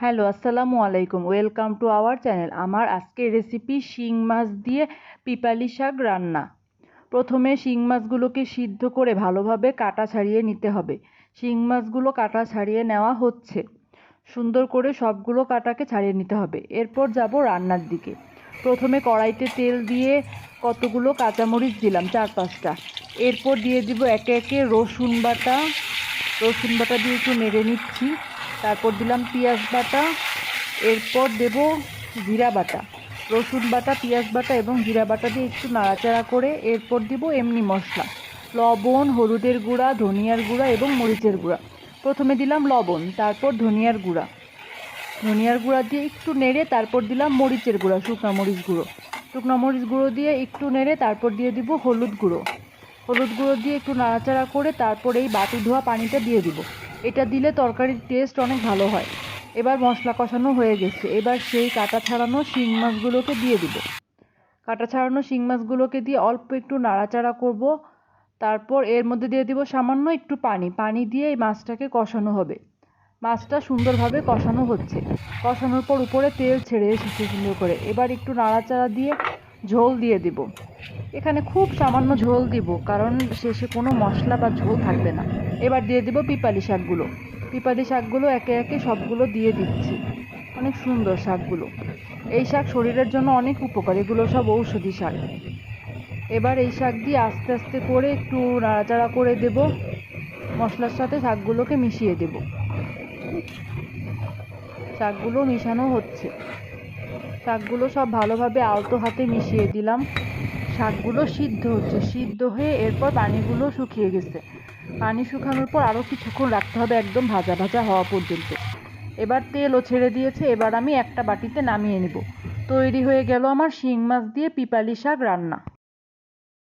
Hello, আসসালামু আলাইকুম। Welcome to our channel আমার আজকের রেসিপি শিং মাছ দিয়ে পিপালি শাক রান্না। প্রথমে শিং মাছগুলোকে সিদ্ধ করে ভালোভাবে কাটা ছাড়িয়ে নিতে হবে। শিং মাছগুলো কাটা ছাড়িয়ে নেওয়া হচ্ছে। সুন্দর করে সবগুলো কাটাকে ছাড়িয়ে নিতে হবে। এরপর যাব রান্নার দিকে। প্রথমে কড়াইতে তেল দিয়ে কতগুলো কাঁচামরিচ দিলাম, চার পাঁচটা। এরপর দিয়ে দিব একে একে রসুন বাটা। রসুন বাটা দিয়ে একটু নেড়ে নিচ্ছি। তারপর দিলাম পেঁয়াজ বাটা, এরপর দেব জিরা বাটা, রসুন বাটা, পেঁয়াজ বাটা এবং জিরা বাটা দিয়ে একটু নাড়াচাড়া করে এরপর দিব এমনি মশলা, লবণ, হলুদের গুঁড়া, ধনিয়ার গুঁড়া এবং মরিচের গুঁড়া। প্রথমে দিলাম লবণ, তারপর ধনিয়ার গুঁড়া। ধনিয়ার গুঁড়া দিয়ে একটু নেড়ে তারপর দিলাম মরিচের গুঁড়া, শুকনো মরিচ গুঁড়ো। শুকনো মরিচ গুঁড়ো দিয়ে একটু নেড়ে তারপর দিয়ে দিব হলুদ গুঁড়ো। হলুদ গুঁড়ো দিয়ে একটু নাড়াচাড়া করে তারপর এই বাটি ধোয়া পানিটা দিয়ে দিব। এটা দিলে তরকারির টেস্ট অনেক ভালো হয়। এবার মশলা কষানো হয়ে গেছে। এবার সেই কাটা ছাড়ানো শিং মাছগুলোকে দিয়ে দিব। কাটা ছাড়ানো শিং মাছগুলোকে দিয়ে অল্প একটু নাড়াচাড়া করব। তারপর এর মধ্যে দিয়ে দিব সামান্য একটু পানি। পানি দিয়ে এই মাছটাকে কষানো হবে। মাছটা সুন্দরভাবে কষানো হচ্ছে। কষানোর পর উপরে তেল ছেড়ে এসেছে সুন্দর করে। এবার একটু নাড়াচাড়া দিয়ে ঝোল দিয়ে দিব। এখানে খুব সামান্য ঝোল দিব, কারণ শেষে কোনো মশলা বা ঝোল থাকবে না। এবার দিয়ে দিব পিপালি শাকগুলো। পিপালি শাকগুলো একে একে সবগুলো দিয়ে দিচ্ছি। অনেক সুন্দর শাকগুলো। এই শাক শরীরের জন্য অনেক উপকার। এগুলো সব ঔষধি শাক। এবার এই শাক দিয়ে আস্তে আস্তে করে একটু নাড়াচাড়া করে দেব। মশলার সাথে শাকগুলোকে মিশিয়ে দেব। শাকগুলো মিশানো হচ্ছে। শাকগুলো সব ভালোভাবে আলতো হাতে মিশিয়ে দিলাম। শাকগুলো সিদ্ধ হচ্ছে। সিদ্ধ হয়ে এরপর পানিগুলো শুকিয়ে গেছে। পানি শুকানোর পর আরও কিছুক্ষণ রাখতে হবে একদম ভাজা ভাজা হওয়া পর্যন্ত। এবার তেলও ছেড়ে দিয়েছে। এবার আমি একটা বাটিতে নামিয়ে নেব। তৈরি হয়ে গেল আমার শিং মাছ দিয়ে পিপালি শাক রান্না।